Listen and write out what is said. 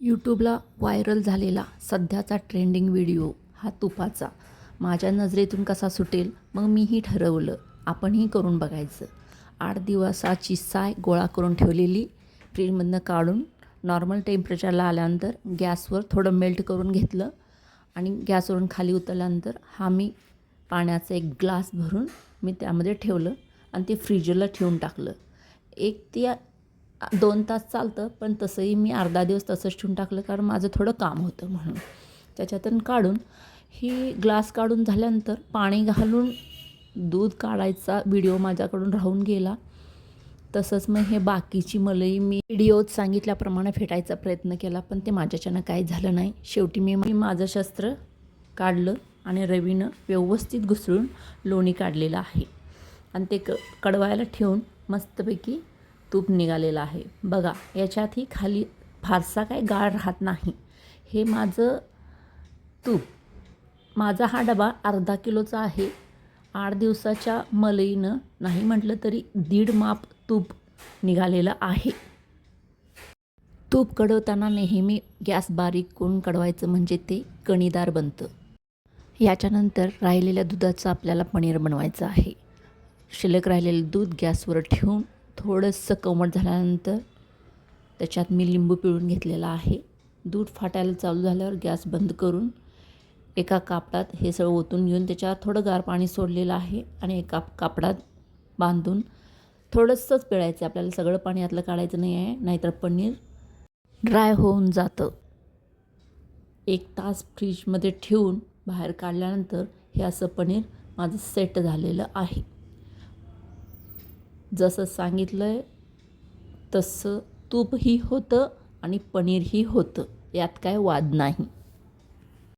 यूट्यूबला viral झालेला सध्याचा trending video हा तुपाचा. माझ्या नजरेतून कसा सुटेल मग मीही ठरवलं. आपणही करून बघायचं. आठ दिवसाची साय गोळा करून ठेवलेली फ्रीजमधनं काढून नॉर्मल टेम्परेचरला आल्यानंतर गॅसवर थोडं मेल्ट करून घेतलं आणि गॅसवरून खाली उतरल्यानंतर हा मी पाण्याचा एक ग्लास भरून मी त्यामध्ये ठेवलं आणि ते फ्रीजरला ठेवून टाकलं. एक ते दोन तास चालतं पण तसंही मी अर्धा दिवस तसंच ठेवून टाकलं कारण माझं थोडं काम होतं म्हणून. त्याच्यातून काढून ही ग्लास काढून झाल्यानंतर पाणी घालून दूध काढायचा व्हिडिओ माझ्याकडून राहून गेला. तसंच मग हे बाकीची मलई मी व्हिडिओत सांगितल्याप्रमाणे फेटायचा प्रयत्न केला पण ते माझ्याच्यानं काही झालं नाही. शेवटी मी मी माझं शस्त्र काढलं आणि रवीनं व्यवस्थित घुसळून लोणी काढलेलं आहे. आणि ते क कडवायला ठेवून मस्तपैकी तूप निघालेलं आहे. बघा याच्यातही खाली फारसा काय गाळ राहत नाही. हे माझं तूप. माझा हा डबा अर्धा किलोचा आहे. आठ दिवसाच्या मलईनं नाही म्हटलं तरी दीड माप तूप निघालेलं आहे. तूप कडवताना नेहमी गॅस बारीक करून कडवायचं म्हणजे ते कणीदार बनतं. याच्यानंतर राहिलेल्या दुधाचं आपल्याला पनीर बनवायचं आहे. शिल्लक राहिलेलं दूध गॅसवर ठेवून थोडंसं कोमट झाल्यानंतर त्याच्यात मी लिंबू पिळून घेतलेला आहे. दूध फाटायला चालू झाल्यावर गॅस बंद करून एका कापडात हे सगळं ओतून घेऊन त्याच्यावर थोडं गार पाणी सोडलेलं आहे आणि एका कापडात बांधून थोडंसंच पिळायचं आपल्याला सगळं पाणी यातलं काढायचं नाही आहे नाहीतर पनीर ड्राय होऊन जातं. एक तास फ्रीजमध्ये ठेवून बाहेर काढल्यानंतर हे असं पनीर माझं सेट झालेलं आहे. जसं सांगितलं आहे तसं तूपही होतं आणि पनीरही होतं. यात काय वाद नाही.